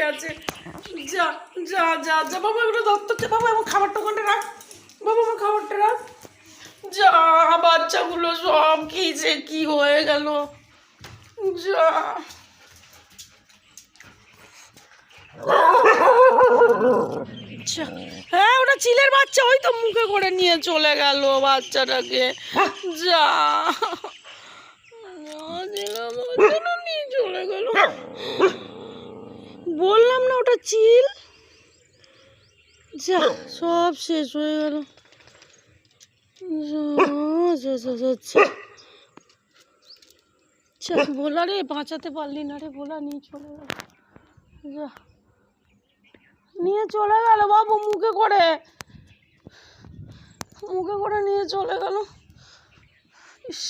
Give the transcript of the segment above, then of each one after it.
ধরে আছে। যা যা যা যা। বাবা, এগুলো দত্ততে বাবা আমার খাবারটা ওখানটা রাখ। বাবা আমার খাবারটা রাখ। যা, বাচ্চাগুলো সব কি যে কি হয়ে গেল? যা। হ্যাঁ ওটা চিলের বাচ্চা। ওই তো মুখে করে নিয়ে চলে গেল বাচ্চাটাকে। যা। নিয়ে চলে গেল। বললাম না ওটা চিল? যা, সব শেষ হয়ে গেল। ভোলা রে, বাঁচাতে পারলি না রে, ভোলা, নিয়ে চলে গেল। যা, নিয়ে চলে গেল বাবু, মুখে করে। মুখে করে নিয়ে চলে গেল। ইস,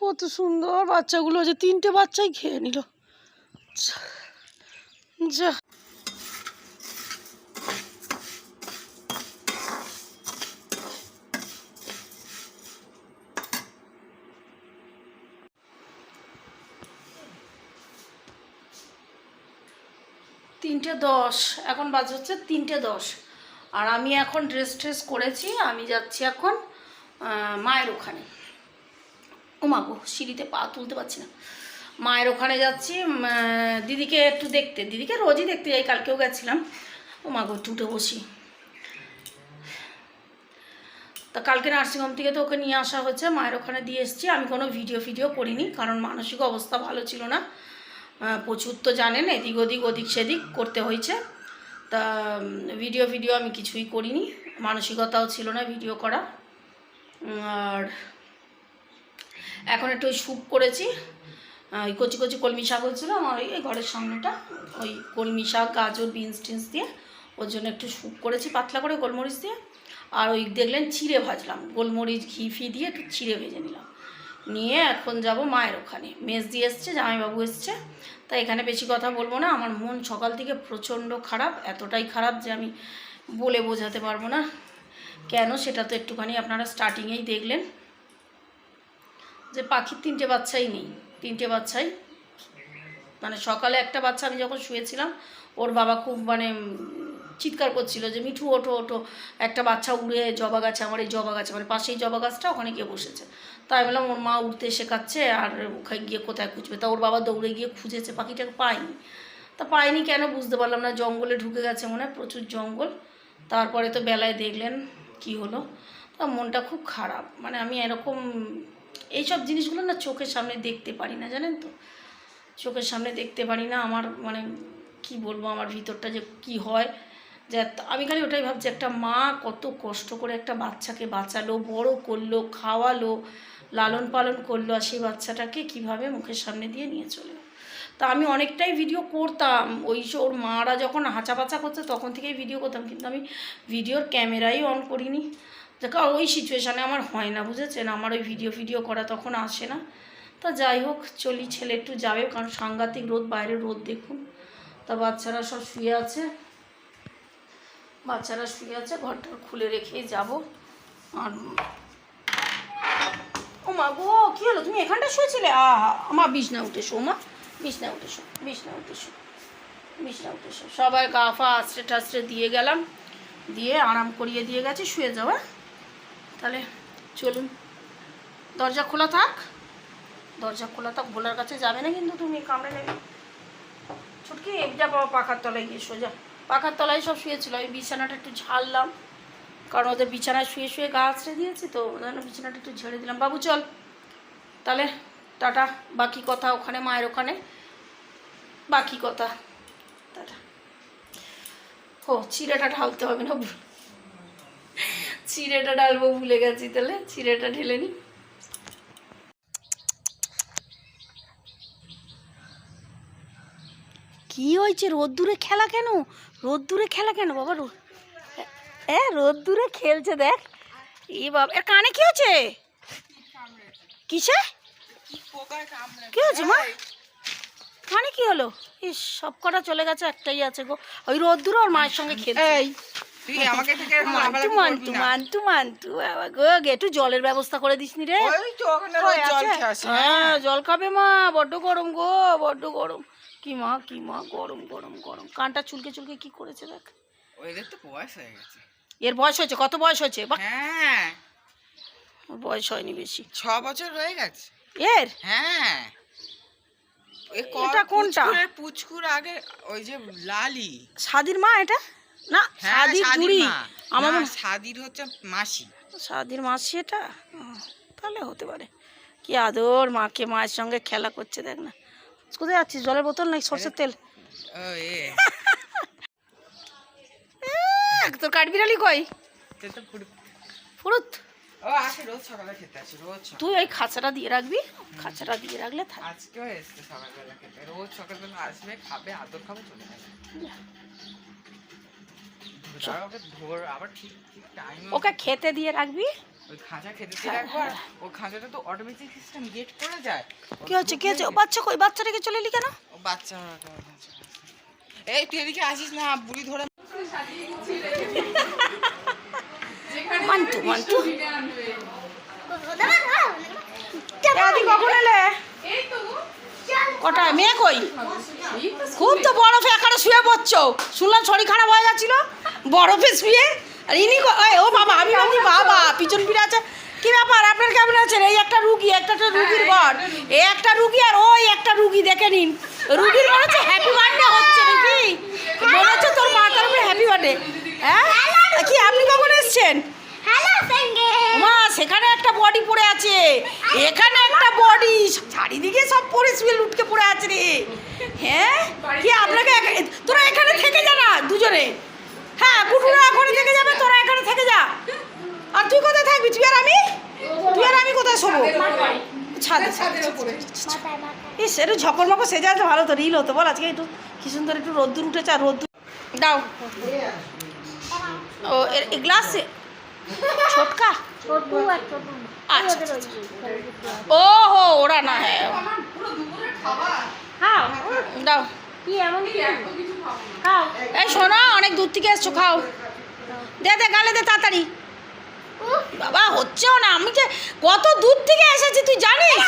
কত সুন্দর বাচ্চাগুলো যে তিনটে বাচ্চাই খেয়ে নিল। যা তিনটে দশ, এখন বাজে হচ্ছে তিনটে দশ। আর আমি এখন ড্রেস ট্রেস করেছি, আমি যাচ্ছি এখন মায়ের ওখানে। ও মা গো, সিঁড়িতে পা তুলতে পারছি না। মায়ের ওখানে যাচ্ছি দিদিকে একটু দেখতে। দিদিকে রোজই দেখতে যাই, কালকেও গেছিলাম। ও মা গো উঠে বসি। তা কালকে নার্সিংহোম থেকে তো ওকে নিয়ে আসা হয়েছে, মায়ের ওখানে দিয়ে এসেছি। আমি কোনো ভিডিও ফিডিও করিনি, কারণ মানসিক অবস্থা ভালো ছিল না। প্রচুর তো জানেন, এদিক ওদিক ওদিক সেদিক করতে হয়েছে। তা ভিডিও ভিডিও আমি কিছুই করিনি, মানসিকতাও ছিল না ভিডিও করা। আর এখন একটু স্যুপ করেছি ওই কচি কচি কলমি শাক হচ্ছিল আমার ওই ঘরের সামনেটা। ওই কলমি শাক, গাজর, বিনস টিনস দিয়ে ওর জন্য একটু স্যুপ করেছি, পাতলা করে গোলমরিচ দিয়ে। আর ওই দেখলেন চিড়ে ভাজলাম, গোলমরিচ, ঘি ফি দিয়ে একটু চিড়ে ভেজে নিলাম। নিয়ে এখন যাব মায়ের ওখানে। মেজ দিয়ে এসছে, জামাইবাবু এসছে। তাই এখানে বেশি কথা বলব না, আমার মন সকাল থেকে প্রচণ্ড খারাপ, এতটাই খারাপ যে আমি বলে বোঝাতে পারব না। কেন সেটা তো একটুখানি আপনারা স্টার্টিংয়েই দেখলেন যে পাখির তিনটে বাচ্চাই নেই। তিনটে বাচ্চাই। মানে সকালে একটা বাচ্চা আমি যখন শুয়েছিলাম, ওর বাবা খুব মানে চিৎকার করছিল যে, মিঠু, ওঠো ওঠো। একটা বাচ্চা উড়ে জবা গাছে, আমার এই জবা গাছে মানে পাশেই জবা গাছটা, ওখানে গিয়ে বসেছে। তাই বললাম, ওর মা উঠতে শেখাচ্ছে, আর ওখানে গিয়ে কোথায় খুঁজবে? তা ওর বাবা দৌড়ে গিয়ে খুঁজেছে, পাখিটাকে পায়নি। তা পায়নি কেন বুঝতে পারলাম না, জঙ্গলে ঢুকে গেছে মনে প্রচুর জঙ্গল। তারপরে তো বেলায় দেখলেন কি হলো। তা মনটা খুব খারাপ। মানে আমি এরকম এইসব জিনিসগুলো না চোখের সামনে দেখতে পারি না, জানেন তো? চোখের সামনে দেখতে পারি না, আমার মানে কি বলব, আমার ভিতরটা যে কি হয়, যে আমি খালি ওটাই ভাবছি, একটা মা কত কষ্ট করে একটা বাচ্চাকে বাঁচালো, বড় করল, খাওয়ালো, লালন পালন করল, আর সেই বাচ্চাটাকে কীভাবে মুখের সামনে দিয়ে নিয়ে চলে। তা আমি অনেকটাই ভিডিও করতাম, ওই ওর মারা যখন হাঁচা পাচা করছে, তখন থেকেই ভিডিও করতাম, কিন্তু আমি ভিডিওর ক্যামেরাই অন করিনি। দেখো ওই সিচুয়েশানে আমার হয় না, বুঝেছেন? আমার ওই ভিডিও ভিডিও করা তখন আসে না। তা যাই হোক, চলি, ছেলে একটু যাবে, কারণ সাংঘাতিক রোদ বাইরে রোদ দেখুন। তা বাচ্চারা সব শুয়ে আছে। বাচ্চারা শুয়ে আছে ঘরটা খুলে রেখেই যাব। আর ও মা গো, কী হলো? তুমি এখানটা শুয়েছিলে? আহা আমার বিছনা উঠে শো, মা। বিছনা উঠে শো, বিছনা উঠে শো, বিছনা উঠে শো। সবাই গা, ফা আশ্রে টাশ্রে দিয়ে গেলাম। দিয়ে আরাম করিয়ে দিয়ে গেছে, শুয়ে যাওয়া তাহলে চলুন। দরজা খোলা থাক। দরজা খোলা থাক, ভোলার কাছে যাবে না কিন্তু তুমি, কামড়ে নেবে ছুটকি, যা বাবা পাখার তলায় গিয়ে সোজা। পাখার তলায় সব শুয়েছিল, আমি বিছানাটা একটু ঝাড়লাম। কারণ ওদের বিছানায় শুয়ে শুয়ে গা আছড়ে দিয়েছি তো, ওদের বিছানাটা একটু ঝেড়ে দিলাম। বাবু, চল। তাহলে টাটা, বাকি কথা ওখানে, মায়ের ওখানে। বাকি কথা। টাটা। ও চিড়েটা ঢালতে হবে না চিড়েটা ডালবো ভুলে গেছি তাহলে। চিড়েটা ঢেলে নি। কি হয়েছে? রোদ্দুরে খেলা কেন? রোদ্দুরে খেলা কেন? বাবা রো এ রোদ্দুরে খেলছে দেখ। এ বাবা এর কানে কি হয়েছে? কিসে? কি হয়েছে মা? কানে কি হলো? ইস সব কটা চলে গেছে একটাই আছে গো। ওই রোদ্দুরে ওর মায়ের সঙ্গে খেলছে। মান্টু মান্টু মান্টু মান্টু একটু জলের ব্যবস্থা করে রে। জল আছে? নিচে আছে, হ্যাঁ জল খাবে মা বড্ড গরম গো বড্ড গরম। কি মা কি মা গরম গরম গরম। কানটা চুলকে চুলকে কি করেছে দেখ। ওদের তো বয়স হয়ে গেছে। এর বয়স হয়েছে? কত বয়স হয়েছে? হ্যাঁ। ওর বয়স হয়নি বেশি। ছ বছর হয়ে গেছে। এর? হ্যাঁ। এটা কোনটা? পুচকুর আগে ওই যে লালি। সাদির মা এটা? না হ্যাঁ সাদির বুড়ি আমার সাদির হচ্ছে মাসি। সাদির মাসি এটা? তাহলে হতে পারে। কি আদর মাকে মায়ের সঙ্গে খেলা করছে দেখ না। কোথায় যাচ্ছিস জলের বোতল নাই সর্ষের তেল? তোর কাঠবিড়ালি কই? ফুরুত। তুই ওই খাঁচাটা দিয়ে রাখবি খাঁচাটা দিয়ে রাখলে থাক। আজকেও এসছে সকালবেলা খেতে। রোজ সকালবেলা আসবে খাবে আদর খাবে চলে যাবে ওকে ধর আবার ঠিক ঠিক টাইম ওকে খেতে দিয়ে রাখবি? ওই খাঁচা খেতে দিয়ে রাখব আর ওই খাঁচাটা তো অটোমেটিক সিস্টেম গেট করে যায়। কি হচ্ছে কি হচ্ছে? বাচ্চা কই? বাচ্চাটাকে চলে এলি কেন? বাচ্চা এই তুই এদিকে আসিস না বুড়ি ধরে মান্টু মান্টু। কখন এলে কটায় মেয়ে কই? খুব তো বরফে একারে শুয়ে পড়ছো। শুনলাম শরীর খারাপ হয়ে গেছিল বরফে শুয়ে আর ইনি ও বাবা আমি ভাবছি বাবা পিছন ফিরে আছে। কি ব্যাপার আপনার কেমন আছেন? এই একটা রুগী একটা তো রুগীর ঘর এই একটা রুগী আর ওই একটা রুগী দেখে নিন। রুগীর মনে হচ্ছে হ্যাপি বার্থডে হচ্ছে নাকি? মনে হচ্ছে তোর মাথার উপরে হ্যাপি বার্থডে হ্যাঁ? কি আপনি কখন এসছেন? মা সেখানে একটা বডি পড়ে আছে। এখানে একটা বডি চারিদিকে সব পড়ে শুয়ে লুটকে পড়ে আছে রে। হ্যাঁ? কি আপনাকে তোরা এখানে থেকে যা না দুজনে। হ্যাঁ কুটুরা এখানে থেকে যাবে তোরা এখানে থেকে যা। আর তুই কোথায় থাকবি? তুই আর আমি? তুই আর আমি কোথায় শোবো? ছাদে ছাদে ইস একটু ঝকর মকর সেজে আছে ভালো তো রিল হতো। বল আজকে একটু কি সুন্দর একটু রোদ্দুর উঠেছে আর রোদ্দুর দাও। ও এ- এ গ্লাসে ছোটকা? আচ্ছা আচ্ছা, আচ্ছা। ও হো ওরা না হ্যাঁ। খাও। এই শোনো অনেক দূর থেকে এসছো খাও। দে দে গালে দে তাড়াতাড়ি। বাবা হচ্ছেও না। আমি যে কত দূর থেকে এসেছি তুই জানিস?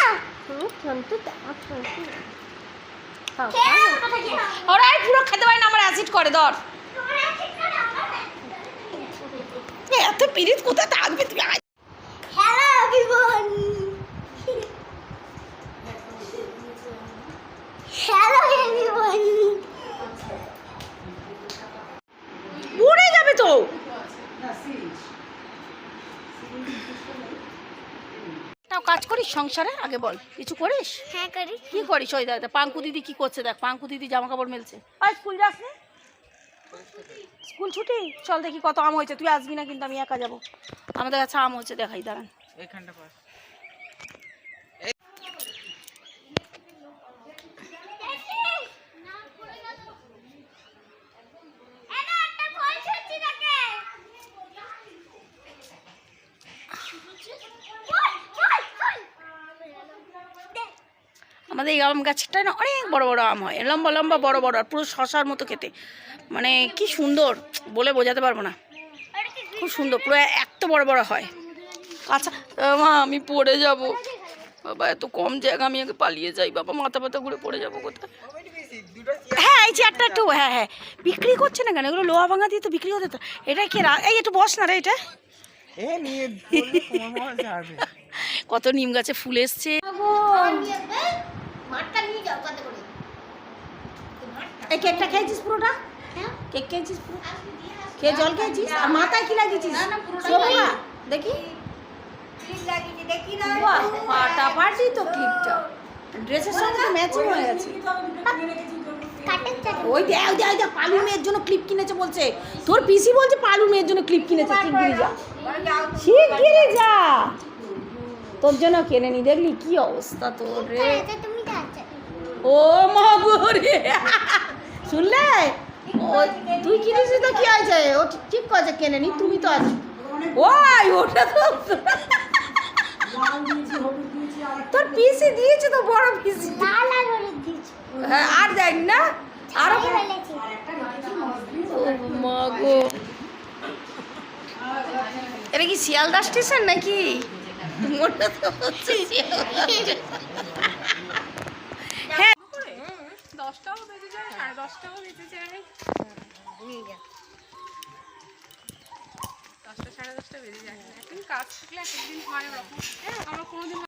ওরা এই পুরো খেতে পারি না আমার অ্যাসিড করে ধর। এত পিরিত কোথায় থাকবে? তুই আয়। কাজ করিস সংসারে? আগে বল কিছু করিস? হ্যাঁ করি। কি করিস? ওই দেখ, পাঙ্কু দিদি কি করছে দেখ পাঙ্কু দিদি জামা কাপড় মেলছে। আর স্কুল যাস না? স্কুল ছুটি? চল দেখি কত আম হয়েছে তুই আসবি না কিন্তু আমি একা যাব। আমাদের কাছে আম হচ্ছে দেখাই দাঁড়ান। এখানটা আমাদের এই আম গাছটায় না অনেক বড় বড় আম হয় লম্বা লম্বা বড় বড় আর পুরো শশার মতো খেতে। মানে কি সুন্দর বলে বোঝাতে পারব না। খুব সুন্দর পুরো এত বড় বড় হয়। আচ্ছা মা আমি পড়ে যাব। বাবা এত কম জায়গা আমি আগে পালিয়ে যাই। বাবা মাথা ব্যথা ঘুরে পড়ে যাব কোথায়? হ্যাঁ এই চেয়ারটা একটু হ্যাঁ হ্যাঁ। বিক্রি করছে না কেন? এগুলো লোহা ভাঙা দিয়ে তো বিক্রি হতে তো এটা কি রা- এই একটু বস না রে এটা। কত নিম গাছে ফুল এসছে। মাঠটা নিয়ে যাও কত করে। এই কেকটা খেয়েছিস পুরোটা? হ্যাঁ? কেক খেয়েছিস পুরো? খেয়ে জল খেয়েছিস? আর মাথায় কি লাগিয়েছিস? শোভা দেখি। ফাটাফাটি তো ক্লিপটা ড্রেসের সঙ্গে তো ম্যাচিং হয়ে গেছে। ওই দেখ ওই দেখ, দেখ পালু মেয়ের জন্য ক্লিপ কিনেছে বলছে। তোর পিসি বলছে পালু মেয়ের জন্য ক্লিপ কিনেছে। শিগগিরি যা। শিগগিরি যা। তোর জন্য কেনে নি দেখলি কি অবস্থা তোর রে। ও মা গো রে শুনলে? ও তুই কিনেছিস তো কি হয়েছে ও ঠিক- করেছে কেনে নি তুমি তো আছো ওই ওটা তো তোর পিসি দিয়েছে তো বড় পিসি। হ্যাঁ, আর দেখ না আরও ছাড়িয়ে ফেলেছি। ও মা গো। এটা কি শিয়ালদা স্টেশন নাকি? মনটা তো হচ্ছে দশটাও বেজে যায়, সাড়ে দশটাও বেজে যায়। দশটা, সাড়ে দশটা বেজে যায়। একদিন কাজ থাকলে একদিন হয় ওরকম। আমরা কোনোদিন